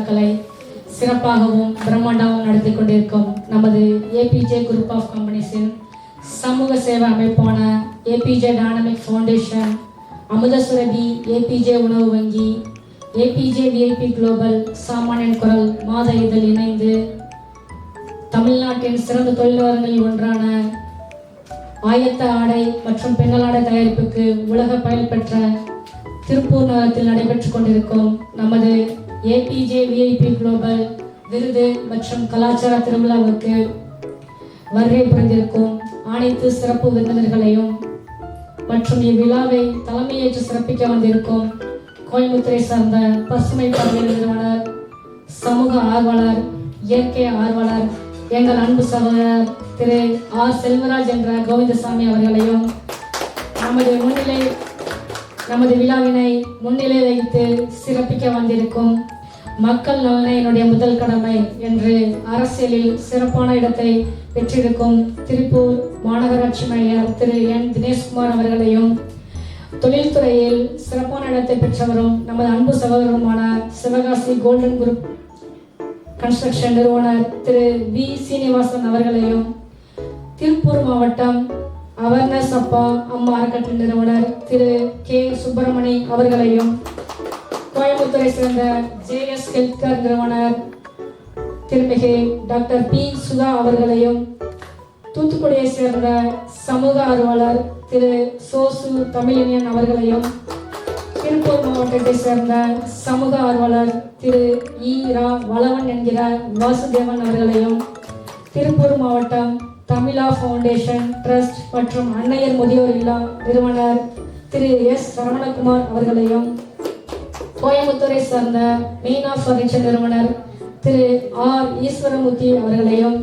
விழாக்களை சிறப்பாகவும் பிரம்மாண்டமாகவும் நடத்தி கொண்டிருக்கும் நமது ஏபிஜே குரூப் ஆஃப் கம்பெனிஸின் சமூக சேவை அமைப்பான APJ dynamic foundation Amudhasurabhi APJ உணவு வங்கி ஏபிஜே விஐபி குளோபல் சாமானியன் குரல் மாத இதழ் இணைந்து தமிழ்நாட்டின் சிறந்த தொழிலாளர்களில் ஒன்றான ஆயத்த ஆடை மற்றும் பெண்கள் ஆடை தயாரிப்புக்கு உலக பயன்பெற்ற திருப்பூர் நகரத்தில் நடைபெற்றுக் கொண்டிருக்கும் நமது ஏபிஜே விஐபி குளோபல் விருது மற்றும் கலாச்சார திருவிழாவுக்கு வருகை புரிந்திருக்கும் அனைத்து சிறப்பு விருந்தினர்களையும் மற்றும் இவ்விழாவை தலைமையேற்று சிறப்பிக்க வந்திருக்கும் கோயம்புத்தூரை சார்ந்த பசுமை பார்வையாளர் நிறுவனர் சமூக ஆர்வலர் இயற்கை ஆர்வலர் எங்கள் அன்பு சகோதரர் திரு ஆர் செல்வராஜ் என்ற கோவிந்தசாமி அவர்களையும் நமது முன்னிலை நமது விழாவினை முன்னிலை வைத்து சிறப்பிக்க வந்திருக்கும் மக்கள் நலனை என்னுடைய முதல் கடமை என்று அரசியலில் சிறப்பான இடத்தை பெற்றிருக்கும் திருப்பூர் மாநகராட்சி மேயர் திரு என் தினேஷ்குமார் அவர்களையும் தொழில்துறையில் சிறப்பான இடத்தை பெற்றவரும் நமது அன்பு சகோதரருமான சிவகாசி கோல்டன் குரூப் கன்ஸ்ட்ரக்ஷன் நிறுவனர் திரு வி சீனிவாசன் அவர்களையும் திருப்பூர் மாவட்டம் அவர்னஸ் அப்பா அம்மா அறக்கட்டளை நிறுவனர் திரு கே சுப்பிரமணி அவர்களையும் கோயம்புத்தூரை சேர்ந்த ஜேஎஸ் ஹெல்த் கேர் நிறுவனர் திருமிகு டாக்டர் பி சுதா அவர்களையும் தூத்துக்குடியை சேர்ந்த சமூக ஆர்வலர் திரு சோசு தமிழினியன் அவர்களையும் திருப்பூர் மாவட்டத்தை சேர்ந்த சமூக ஆர்வலர் திரு ஈரா வளவன் என்கிற வாசுதேவன் அவர்களையும் திருப்பூர் மாவட்டம் தமிழா ஃபவுண்டேஷன் ட்ரஸ்ட் மற்றும் அன்னையர் முதியோர் இல்லா நிறுவனர் திரு எஸ் சரவணகுமார் அவர்களையும் கோயம்புத்தூரை சார்ந்த மீனா ஃபர்னிச்சர் நிறுவனர் திரு ஆர் ஈஸ்வரமூர்த்தி அவர்களையும்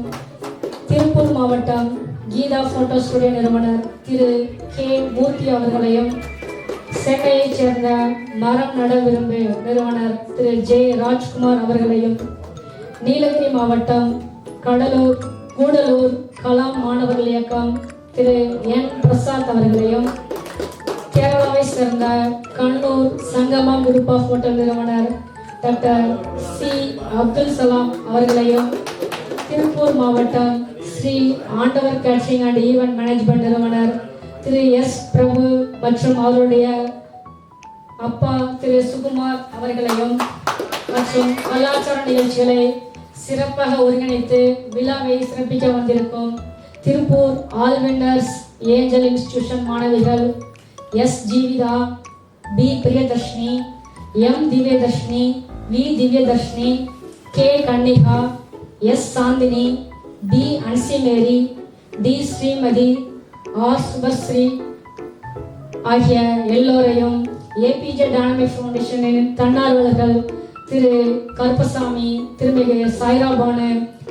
திருப்பூர் மாவட்டம் கீதா போட்டோ ஸ்டுடியோ நிறுவனர் திரு கே மூர்த்தி அவர்களையும் சென்னையைச் சேர்ந்த மரம் நட விரும்பு நிறுவனர் திரு ஜே ராஜ்குமார் அவர்களையும் நீலகிரி மாவட்டம் கடலூர் கூடலூர் கலாம் மாணவர்கள் இயக்கம் திரு என் பிரசாத் அவர்களையும் கேரளாவை சேர்ந்த Kannur Sangamam group of hotel நிறுவனர் டாக்டர் சி. அப்துல் சலாம் அவர்களையும் திருப்பூர் மாவட்டம் ஸ்ரீ ஆண்டவர் கேட்ரிங் அண்ட் ஈவென்ட் மேனேஜ்மெண்ட் நிறுவனர் திரு எஸ். பிரபு மற்றும் அவருடைய அப்பா திரு சுகுமார் அவர்களையும் மற்றும் கலாச்சார நிகழ்ச்சிகளை சிறப்பாக ஒருங்கிணைத்து விழாவை சிறப்பிக்க வந்திருக்கும் திருப்பூர் ஆல்வெண்டர்ஸ் ஏஞ்சல் இன்ஸ்டிடியூஷன் மாணவிகள் S Jeevitha P Priyadharshini M Divyadharshini V Divyadharshini K Kannika S Chandini P Ansimary T Srimathi R Subhasri ஆகிய எல்லோரையும் ஏபிஜே டானமிக் ஃபவுண்டேஷனின் தன்னார்வலர்கள் திரு கருப்பசாமி திருமிகு சாய்ராபானு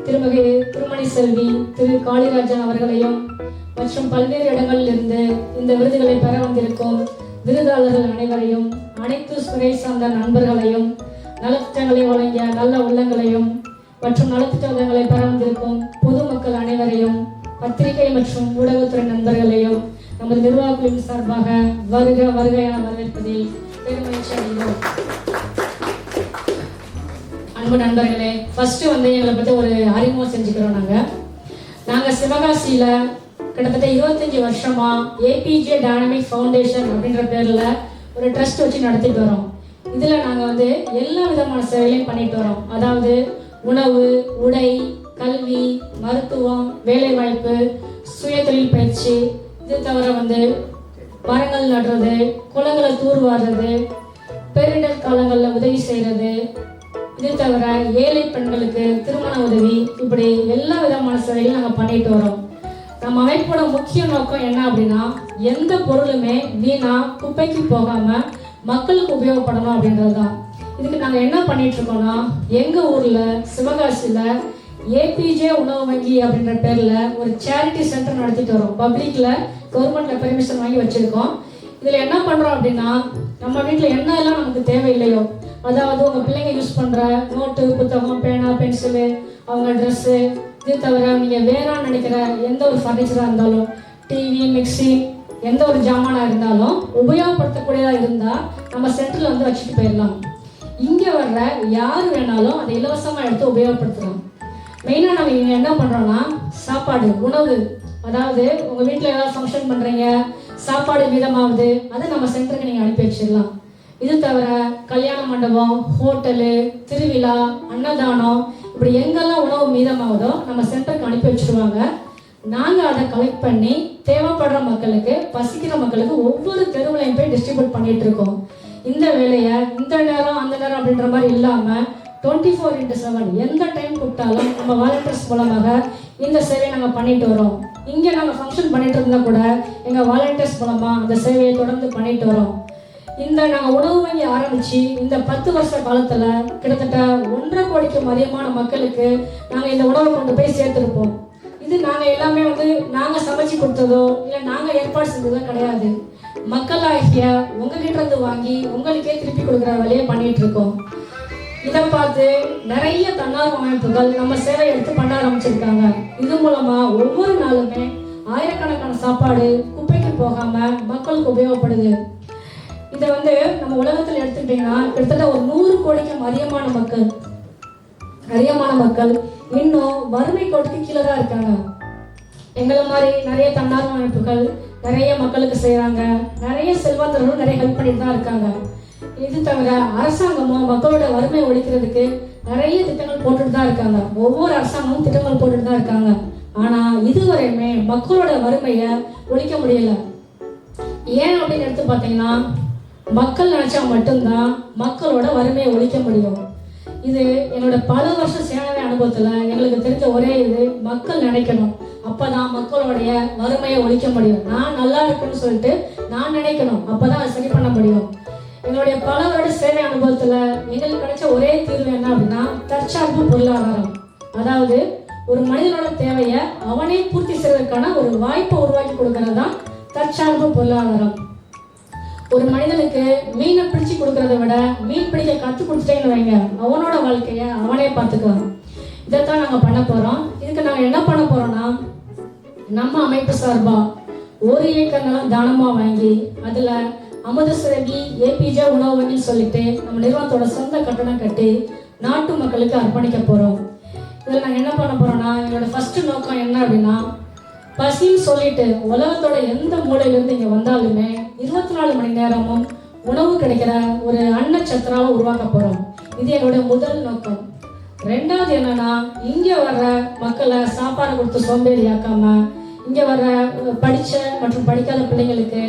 திருமிகு திருமணி செல்வி திரு காளிராஜன் அவர்களையும் மற்றும் பல்வேறு இடங்களில் இருந்து இந்த விருதுகளை பெற வந்திருக்கும் விருதாளர்கள் அனைவரையும் அனைத்து துறை சார்ந்த நண்பர்களையும் நலத்திட்டங்களை வழங்கிய நல்ல உள்ளங்களையும் மற்றும் நலத்திட்டங்களை பெற வந்திருக்கும் பொதுமக்கள் அனைவரையும் பத்திரிகை மற்றும் ஊடகத்துறை நண்பர்களையும் நமது நிர்வாகத்தின் சார்பாக வருக வருக என வரவேற்பதில் பெருமகிழ்ச்சி அடைகிறோம். அன்பு நண்பர்களே ஃபர்ஸ்ட் வந்து எங்களை பத்தி ஒரு அறிமுகம் செஞ்சுக்கிறோம் நாங்க. நாங்க சிவகாசியில கிட்டத்தட்ட இருபத்தஞ்சு வருஷமா ஏபிஜே டைனமிக் ஃபவுண்டேஷன் அப்படின்ற பேர்ல ஒரு ட்ரஸ்ட் வச்சு நடத்திட்டு வரோம். இதுல நாங்க வந்து எல்லா விதமான சேவைகளையும் பண்ணிட்டு வரோம். அதாவது உணவு உடை கல்வி மருத்துவம் வேலைவாய்ப்பு சுய தொழில் பயிற்சி இது தவிர வந்து மரங்கள் நடுறது குளங்களை தூர்வாடுறது பேரிடர் காலங்களில் உதவி செய்கிறது இது தவிர ஏழை பெண்களுக்கு திருமண உதவி. இப்படி எல்லா விதமான சேவைகளும் நாங்கள் பண்ணிட்டு வரோம். நம்ம அமைப்போட முக்கிய நோக்கம் என்ன அப்படின்னா எந்த பொருளுமே வீணா குப்பைக்கு போகாம மக்களுக்கு உபயோகப்படணும் அப்படின்றது தான் இதுக்கு நாங்கள் என்ன பண்ணிட்டு இருக்கோம்னா எங்கள் ஊரில் சிவகாசியில் ஏபிஜே உணவு வங்கி அப்படின்ற பேரில் ஒரு சேரிட்டி சென்டர் நடத்திட்டு வரோம். பப்ளிக்கில் கவர்மெண்ட்ல பெர்மிஷன் வாங்கி வச்சுருக்கோம். இதில் என்ன பண்ணுறோம் அப்படின்னா நம்ம வீட்டில் என்ன எல்லாம் நமக்கு தேவையில்லையோ அதாவது உங்கள் பிள்ளைங்க யூஸ் பண்ணுற நோட்டு புத்தகம் பேனா பென்சிலு அவங்க ட்ரெஸ்ஸு இது தவிர நீங்கள் வேறான்னு நினைக்கிற எந்த ஒரு ஃபர்னிச்சராக இருந்தாலும் டிவி மிக்ஸி எந்த ஒரு ஜாமானாக இருந்தாலும் உபயோகப்படுத்தக்கூடியதாக இருந்தால் நம்ம சென்டரில் வந்து வச்சுட்டு போயிடலாம். இங்கே வர்ற யார் வேணாலும் அதை இலவசமாக எடுத்து உபயோகப்படுத்தலாம். மெயினாக நம்ம இங்கே என்ன பண்ணுறோம்னா சாப்பாடு உணவு. அதாவது உங்கள் வீட்டில் ஏதாவது ஃபங்க்ஷன் பண்ணுறீங்க சாப்பாடு மீதமாகுது அதை நம்ம சென்டருக்கு நீங்கள் அனுப்பி வச்சிடலாம். இது தவிர கல்யாண மண்டபம் ஹோட்டலு திருவிழா அன்னதானம் இப்படி எங்கெல்லாம் உணவு மீதமாகுதோ நம்ம சென்டருக்கு அனுப்பி வச்சிருவாங்க. நாங்கள் அதை கலெக்ட் பண்ணி தேவைப்படுற மக்களுக்கு பசிக்கிற மக்களுக்கு ஒவ்வொரு தெருவுலையும் போய் டிஸ்ட்ரிபியூட் பண்ணிட்டு இருக்கோம். இந்த வேலையை இந்த நேரம் அந்த நேரம் அப்படின்ற மாதிரி இல்லாமல் டுவெண்ட்டி ஃபோர் இன்ட்டு செவன் எந்த டைம் கூப்பிட்டாலும் நம்ம வாலண்டியர்ஸ் மூலமாக இந்த சேவையை நாங்கள் பண்ணிட்டு வரோம். இங்கே நாங்கள் ஃபங்க்ஷன் பண்ணிட்டு இருந்தால் கூட எங்கள் வாலண்டியர்ஸ் மூலமாக அந்த சேவையை தொடர்ந்து பண்ணிட்டு வரோம். இந்த நாங்கள் உணவு வங்கி ஆரம்பித்து இந்த பத்து வருஷ காலத்தில் கிட்டத்தட்ட ஒன்றரை கோடிக்கும் அதிகமான மக்களுக்கு நாங்கள் இந்த உணவை கொண்டு போய் சேர்த்துருப்போம். இது நாங்கள் எல்லாமே வந்து நாங்கள் சமைச்சு கொடுத்ததோ இல்லை நாங்கள் ஏற்பாடு செஞ்சதோ கிடையாது. மக்களாகிய உங்ககிட்ட இருந்து வாங்கி உங்களுக்கே திருப்பி கொடுக்குற வேலையை பண்ணிட்டு இருக்கோம். இதை பார்த்து நிறைய தன்னார்வ அமைப்புகள் நம்ம சேவை எடுத்து பண்ண ஆரம்பிச்சிருக்காங்க. இது மூலமா ஒவ்வொரு நாளுமே ஆயிரக்கணக்கான சாப்பாடு குப்பைக்கு போகாம மக்களுக்கு உபயோகப்படுது. இதை வந்து நம்ம உலகத்தில் எடுத்துக்கிட்டீங்கன்னா கிட்டத்தட்ட ஒரு நூறு கோடிக்கும் அதிகமான மக்கள் அதிகமான மக்கள் இன்னும் வறுமை கோட்டுக்கு கீழே தான் இருக்காங்க. எங்களை மாதிரி நிறைய தன்னார்வ அமைப்புகள் நிறைய மக்களுக்கு செய்கிறாங்க நிறைய செல்வந்தர்களும் நிறைய ஹெல்ப் பண்ணிட்டு தான் இருக்காங்க. இது தவிர அரசாங்கமும் மக்களோட வறுமை ஒழிக்கிறதுக்கு நிறைய திட்டங்கள் போட்டுட்டு தான் இருக்காங்க. ஒவ்வொரு அரசாங்கமும் திட்டங்கள் போட்டுட்டு தான் இருக்காங்க. ஆனால் இதுவரையுமே மக்களோட வறுமையை ஒழிக்க முடியல. ஏன் அப்படின்னு எடுத்து பார்த்தீங்கன்னா மக்கள் நினைச்சா மட்டும்தான் மக்களோட வறுமையை ஒழிக்க முடியும். இது என்னோட பல வருஷம் சேவை அனுபவத்துல எங்களுக்கு தெரிஞ்ச ஒரே இது மக்கள் நினைக்கணும். அப்பதான் மக்களுடைய வறுமையை ஒழிக்க முடியும். நான் நல்லா இருக்குன்னு சொல்லிட்டு நான் நினைக்கணும். அப்பதான் தான் சரி பண்ண முடியும். எங்களுடைய பல வருட சேவை அனுபவத்துல எங்களுக்கு கிடைச்ச ஒரே தீர்வு என்ன அப்படின்னா தற்சார்பு பொருளாதாரம். அதாவது ஒரு மனிதனோட தேவையை அவனே பூர்த்தி செய்வதற்கான ஒரு வாய்ப்பை உருவாக்கி கொடுக்கறது தான் தற்சார்பு பொருளாதாரம். ஒரு மனிதனுக்கு மீனை பிடிச்சு கொடுக்கறத விட மீன் பிடிக்க கற்றுக் கொடுத்துட்டேன்னு வைங்க. அவனோட வாழ்க்கைய அவனே பார்த்துக்கலாம் இதைத்தான் நாங்கள் பண்ண போறோம். இதுக்கு நாங்கள் என்ன பண்ண போறோம்னா நம்ம அமைப்பு சார்பா ஒரு ஏக்கர் நிலம் தானமா வாங்கி அதுல அமுதசுரபி ஏபிஜே உணவு வங்கின்னு சொல்லிட்டு நம்ம நிறுவனத்தோட சொந்த கட்டணம் கட்டி நாட்டு மக்களுக்கு அர்ப்பணிக்க போறோம். இதில் நாங்கள் என்ன பண்ண போறோம்னா என்னோட ஃபர்ஸ்ட் நோக்கம் என்ன அப்படின்னா பசின்னு சொல்லிட்டு உலகத்தோட எந்த மூலையிலிருந்து இங்கே வந்தாலுமே இருபத்தி நாலு மணி நேரமும் உணவு கிடைக்கிற ஒரு அன்னச்சத்திராவை உருவாக்க போகிறோம் இது என்னோட முதல் நோக்கம். ரெண்டாவது என்னன்னா இங்கே வர்ற மக்களை சாப்பாடு கொடுத்து சோம்பேறி ஆக்காம இங்கே வர்ற படித்த படிச்ச மற்றும் படிக்காத பிள்ளைங்களுக்கு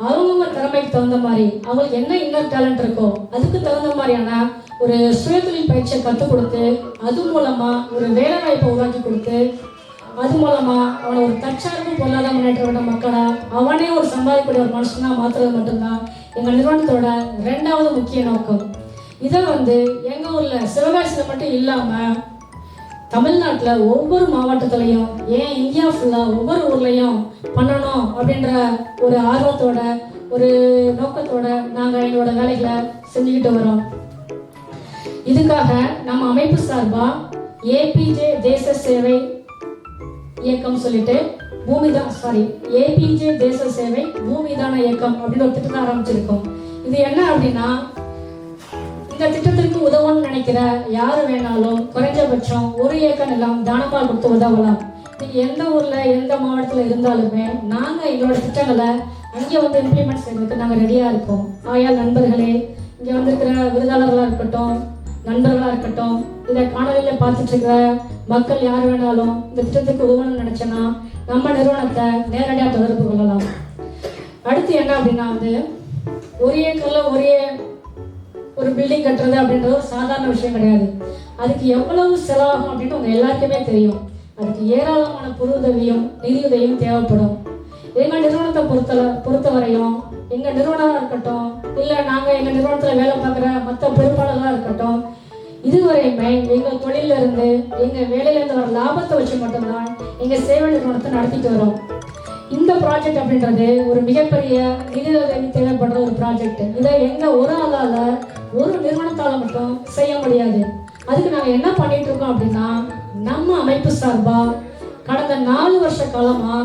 அவங்கவுங்க திறமைக்கு தகுந்த மாதிரி அவங்களுக்கு என்ன இன்னர் டேலண்ட் இருக்கோ அதுக்கு தகுந்த மாதிரியான ஒரு சுயதொழில் பயிற்சியை கற்றுக் கொடுத்து அது மூலமா ஒரு வேலை வாய்ப்பை உருவாக்கி கொடுத்து அது மூலமா அவனை ஒரு தற்சார்பு பொருளாதார முன்னேற்ற மக்களா அவனே ஒரு சம்பாதிக்கக்கூடிய ஒரு மனுஷனா மாத்துறது மட்டும்தான் எங்க நிறுவனத்தோட ரெண்டாவது முக்கிய நோக்கம். இதை வந்து எங்க ஊர்ல சிவகாசியில மட்டும் இல்லாம தமிழ்நாட்டில் ஒவ்வொரு மாவட்டத்திலையும் ஏன் இந்தியா ஃபுல்லாக ஒவ்வொரு ஊர்லேயும் பண்ணணும் அப்படின்ற ஒரு ஆர்வத்தோட ஒரு நோக்கத்தோட நாங்கள் எங்களோட வேலைகளை செஞ்சுக்கிட்டு வரோம். இதுக்காக நம்ம அமைப்பு சார்பாக ஏபிஜே தேச சேவை இயக்கம் சொல்லிட்டு பூமிதான் சாரி ஏபிஜே தேச சேவை பூமிதான இயக்கம் அப்படின்னு ஒரு திட்டத்தை ஆரம்பிச்சிருக்கோம். இது என்ன அப்படின்னா இந்த திட்டத்திற்கு உதவும்னு நினைக்கிற யாரு வேணாலும் குறைஞ்சபட்சம் ஒரு ஏக்கர் நிலம் தானமாக கொடுத்து உதவலாம். நீங்க எந்த ஊர்ல எந்த மாவட்டத்துல இருந்தாலுமே நாங்க எங்களோட திட்டங்களை அங்கே வந்து இம்ப்ளிமெண்ட் செய்யறதுக்கு நாங்க ரெடியா இருக்கோம். ஆயால் நண்பர்களே இங்க வந்திருக்கிற விருதாளர்களா இருக்கட்டும் நண்பர்களா இருக்கட்டும் இதை காணொலியில பார்த்துட்டு இருக்கிற மக்கள் யார் வேணாலும் இந்த திட்டத்துக்கு உதவணும்னு நினச்சேன்னா நம்ம நிறுவனத்தை நேரடியாக தொடர்பு கொள்ளலாம். அடுத்து என்ன அப்படின்னா வந்து ஒரு கல்ல ஒரே ஒரு பில்டிங் கட்டுறது அப்படின்றது ஒரு சாதாரண விஷயம் கிடையாது. அதுக்கு எவ்வளவு செலவாகும் அப்படின்னு உங்க எல்லாருக்குமே தெரியும். அதுக்கு ஏராளமான பொருளுதவியும் நிதியுதவியும் தேவைப்படும். எங்க நிறுவனத்தை பொறுத்த பொறுத்தவரையும் எங்க நிறுவனமா இருக்கட்டும் இல்ல நாங்க எங்க நிறுவனத்துல வேலை பார்க்குற மற்ற பொறுப்பாளர்களா இருக்கட்டும் இதுவரையுமே எங்கள் தொழில இருந்து எங்க வேலையில இருந்து வர லாபத்தை வச்சு மட்டும்தான் எங்க சேவை நிறுவனத்தை நடத்திட்டு வரோம். இந்த ப்ராஜெக்ட் அப்படின்றது ஒரு மிகப்பெரிய நிதி உதவி தேவைப்படுற ஒரு ப்ராஜெக்ட் இதை எங்க ஒரு ஆளால ஒரு நிறுவனத்தால மட்டும் செய்ய முடியாது. அதுக்கு நாங்கள் என்ன பண்ணிட்டு இருக்கோம் அப்படின்னா நம்ம அமைப்பு சார்பா கடந்த நாலு வருஷ காலமா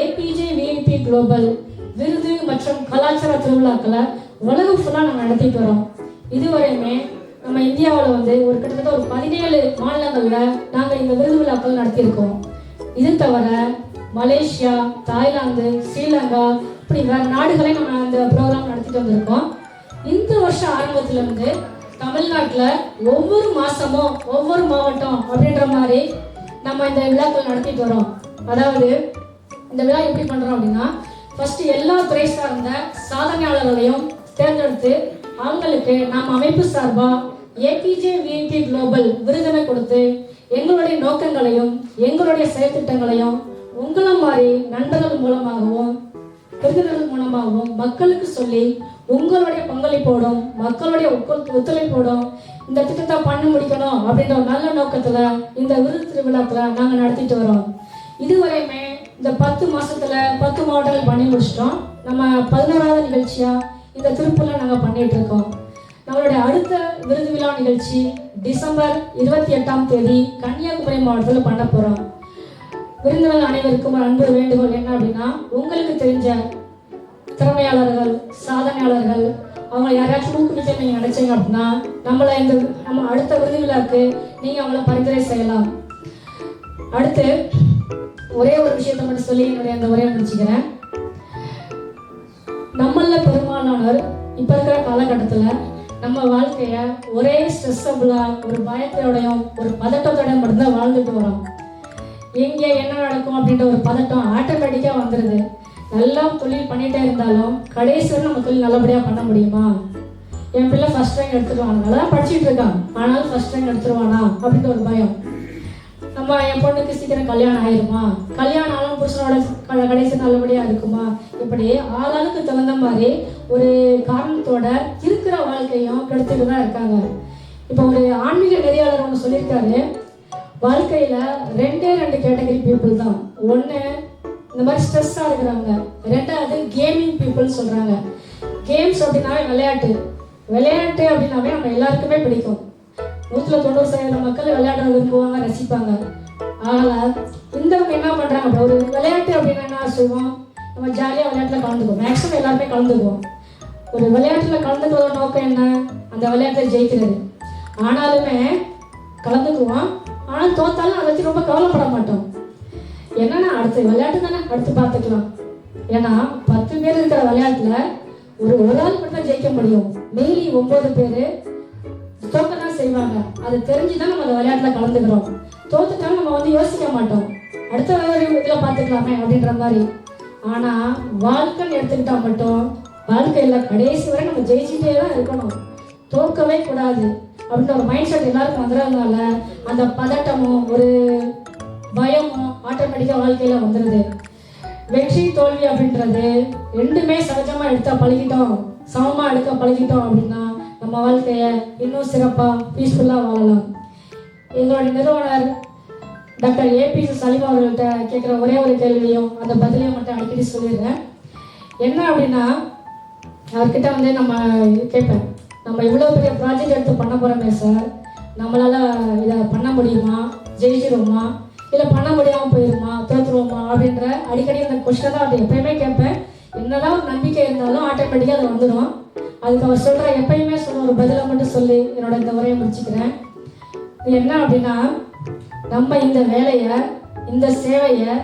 ஏபிஜே விஐபி குளோபல் விருது மற்றும் கலாச்சார திருவிழாக்களை உலகம் ஃபுல்லாக நாங்கள் நடத்திட்டு வரோம். இதுவரையுமே நம்ம இந்தியாவில் வந்து ஒரு கிட்டத்தட்ட ஒரு பதினேழு மாநிலங்களில் நாங்கள் இந்த விருது விழாக்கள் நடத்தியிருக்கோம். இது தவிர மலேசியா தாய்லாந்து ஸ்ரீலங்கா இப்படி வேற நாடுகளை நம்ம இந்த ப்ரோக்ராம் நடத்திட்டு வந்திருக்கோம். இந்த வருஷம் ஆரம்பத்துலேருந்து தமிழ்நாட்டில் ஒவ்வொரு மாதமும் ஒவ்வொரு மாவட்டம் அப்படின்ற மாதிரி நம்ம இந்த விழாக்கள் நடத்திட்டு வரோம். அதாவது இந்த விழா எப்படி பண்ணுறோம் அப்படின்னா ஃபர்ஸ்ட் எல்லா துறை சார்ந்த சாதனையாளர்களையும் தேர்ந்தெடுத்து அவங்களுக்கு நாம் அமைப்பு சார்பாக ஏபிஜே விபி குளோபல் விருதினை கொடுத்து எங்களுடைய நோக்கங்களையும் எங்களுடைய செயல்திட்டங்களையும் உங்களை மாதிரி நண்பர்கள் மூலமாகவும் விருதுகள் மூலமாகவும் மக்களுக்கு சொல்லி உங்களுடைய பங்களிப்போடும் மக்களுடைய ஒத்துழைப்போடும் இந்த திட்டத்தை பண்ணி முடிக்கணும் அப்படின்ற ஒரு நல்ல நோக்கத்துல இந்த விருது திருவிழாத்துல நாங்க நடத்திட்டு வரோம். இதுவரையுமே இந்த பத்து மாசத்துல பத்து மாவட்டங்கள் பண்ணி முடிச்சிட்டோம். நம்ம பதினோராவது நிகழ்ச்சியா இந்த திருப்பூர்ல நாங்க பண்ணிட்டு இருக்கோம். நம்மளுடைய அடுத்த விருது விழா நிகழ்ச்சி டிசம்பர் இருபத்தி எட்டாம் தேதி கன்னியாகுமரி மாவட்டத்தில் பண்ண போறோம். விருந்தினர் அனைவருக்கும் ஒரு அன்பு வேண்டுகோள் என்ன அப்படின்னா உங்களுக்கு தெரிஞ்ச திறமையாளர்கள் சாதனையாளர்கள் அவங்களை யாராச்சும் ஊக்குவிக்க நீங்க நினைச்சீங்க அப்படின்னா நம்மளை இந்த நம்ம அடுத்த விருது விழாக்கு நீங்க அவங்கள பரிந்துரை செய்யலாம். அடுத்து ஒரே ஒரு விஷயத்தை மட்டும் சொல்லி என்னுடைய அந்த உரையை முடிச்சுக்கிறேன். நம்மள பெரும்பாலானவர் இப்ப இருக்கிற காலகட்டத்துல நம்ம வாழ்க்கைய ஒரே ஸ்ட்ரெஸ்ஸபிளா ஒரு பயத்தோடையும் ஒரு பதட்டத்தோடையும் மட்டும்தான் வாழ்ந்துட்டு வரோம். எங்கே என்ன நடக்கும் அப்படின்ற ஒரு பதட்டம் ஆட்டோமேட்டிக்காக வந்துடுது நல்லா தொழில் பண்ணிட்டே இருந்தாலும் கடைசியில் நம்ம தொழில் நல்லபடியாக பண்ண முடியுமா? என் பிள்ளை ஃபஸ்ட் ரேங்க் எடுத்துருவாங்க நல்லா படிச்சுட்டு இருக்கான். ஆனாலும் ஃபஸ்ட் ரேங்க் எடுத்துருவானா? அப்படின்ற ஒரு பயம். நம்ம என் பொண்ணுக்கு சீக்கிரம் கல்யாணம் ஆயிருமா? கல்யாணம் ஆனாலும் புருஷனோட க- கடைசி நல்லபடியாக இருக்குமா? இப்படி ஆளாளுக்கு தகுந்த மாதிரி ஒரு காரணத்தோட இருக்கிற வாழ்க்கையும் கெடுத்துட்டு தான் இருக்காங்க. இப்போ ஒரு ஆன்மீக நெறியாளர் ஒன்று சொல்லியிருக்காரு. வாழ்க்கையில் ரெண்டே ரெண்டு கேட்டகரி பீப்புள் தான். ஒன்று இந்த மாதிரி ஸ்ட்ரெஸ்ஸாக இருக்கிறவங்க. ரெண்டாவது கேமிங் பீப்புள் சொல்கிறாங்க கேம்ஸ் அப்படின்னாவே விளையாட்டு. விளையாட்டு அப்படின்னாவே நம்ம எல்லாருக்குமே பிடிக்கும். நூற்றில் தொண்ணூறு சதவீத மக்கள் விளையாட விரும்புவாங்க ரசிப்பாங்க. ஆனால் இந்தவங்க என்ன பண்றாங்க ஒரு விளையாட்டு அப்படின்னா என்ன சொல்லுவோம்? நம்ம ஜாலியாக விளையாட்டில் கலந்துக்குவோம். மேக்ஸிமம் எல்லாருமே கலந்துக்குவோம். ஒரு விளையாட்டுல கலந்துக்கிறத நோக்கம் என்ன? அந்த விளையாட்டை ஜெயிக்கிறது. ஆனாலுமே கலந்துக்குவோம். ஆனால் தோத்தாலும் அதை வச்சு ரொம்ப கவலைப்பட மாட்டோம். என்னன்னா அடுத்த விளையாட்டு தானே அடுத்து பார்த்துக்கலாம். ஏன்னா பத்து பேர் இருக்கிற விளையாட்டுல ஒரு ஒரு ஆள் மட்டும் தான் ஜெயிக்க முடியும். மீறி ஒன்பது பேர் தோக்க தான் செய்வாங்க. அது தெரிஞ்சுதான் நம்ம அந்த விளையாட்டுல கலந்துக்கிறோம். தோத்துட்டாலும் நம்ம வந்து யோசிக்க மாட்டோம். அடுத்த ஒரு இதில் பார்த்துக்கலாமே அப்படின்ற மாதிரி. ஆனால் வாழ்க்கைன்னு எடுத்துக்கிட்டா மட்டும் வாழ்க்கையில் கடைசி வரை நம்ம ஜெயிச்சுட்டே தான் இருக்கணும். தோற்கவே கூடாது. அப்படின்ற ஒரு மைண்ட் செட் எல்லாருக்கும் வந்துடுறதுனால அந்த பதட்டமும் ஒரு பயமும் ஆட்டோமேட்டிக்காக வாழ்க்கையில் வந்துடுது வெற்றி தோல்வி அப்படின்றது ரெண்டுமே சகஜமாக எடுத்தா பழகிட்டோம். சமமாக எடுக்க பழகிட்டோம் அப்படின்னா நம்ம வாழ்க்கையை இன்னும் சிறப்பாக பீஸ்ஃபுல்லாக வாழலாம். எங்களுடைய நிறுவனர் டாக்டர் ஏபிசி சலீம் அவர்கள்ட்ட கேட்குற ஒரே ஒரு கேள்வியும் அந்த பதிலையும் மட்டும் அடிக்கடி சொல்லிடுறேன். என்ன அப்படின்னா அவர்கிட்ட வந்து நம்ம கேட்பேன் நம்ம இவ்வளோ பெரிய ப்ராஜெக்ட் எடுத்து பண்ண போகிறோமே சார் நம்மளால் இதை பண்ண முடியுமா? ஜெயிச்சிருவோமா? இல்லை பண்ண முடியாமல் போயிருமா? தோற்றுருவோமா அப்படின்ற அடிக்கடி அந்த கொஸ்டினை தான் அவர்கிட்ட எப்பயுமே கேட்பேன். என்னதான் ஒரு நம்பிக்கை இருந்தாலும் ஆட்டோமேட்டிக்காக அது வந்துடும். அதுக்கு அவர் சொல்கிற எப்பயுமே சொல்ல ஒரு பதிலை மட்டும் சொல்லி என்னோட இந்த உரையை முடிச்சுக்கிறேன். இது என்ன அப்படின்னா நம்ம இந்த வேலையை இந்த சேவையை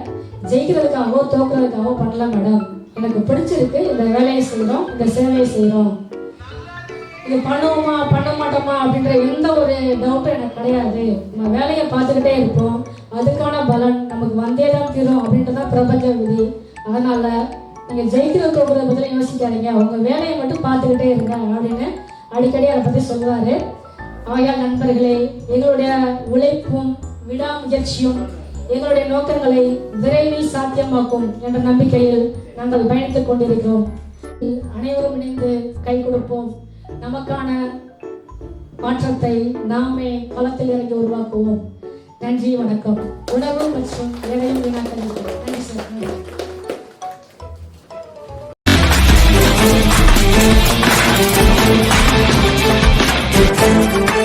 ஜெயிக்கிறதுக்காகவோ தோக்குறதுக்காகவோ பண்ணல மேடம் எனக்கு பிடிச்சிருக்கு. இந்த வேலையை செய்கிறோம் இந்த சேவையை செய்கிறோம் இது பண்ணுவோமா பண்ண மாட்டோமா அப்படின்ற எந்த ஒரு டவுட்டும் எனக்கு கிடையாது. நம்ம வேலையை பார்த்துக்கிட்டே இருப்போம். அதுக்கான பலன் நமக்கு வந்தே தான் தீரும் அப்படின்றதான் பிரபஞ்ச விதி. அதனால நீங்க ஜெயிக்கிற தோக்குறத பத்தி யோசிக்காதீங்க. உங்க வேலையை மட்டும் பார்த்துக்கிட்டே இருங்க அப்படின்னு அடிக்கடி அதை பத்தி சொல்லுவாரு. ஆயா நண்பர்களே எங்களுடைய உழைப்பும் விடாமுயற்சியும் எங்களுடைய நோக்கங்களை விரைவில் சாத்தியமாக்கும் என்ற நம்பிக்கையில் நாங்கள் பயணித்துக் கொண்டிருக்கிறோம். அனைவரும் இணைந்து கை கொடுப்போம். நமக்கான மாற்றத்தை நாமே களத்தில் இறங்கி உருவாக்குவோம். நன்றி வணக்கம். உணவு மற்றும் எதையும் வீணாக்க நன்றி சார்.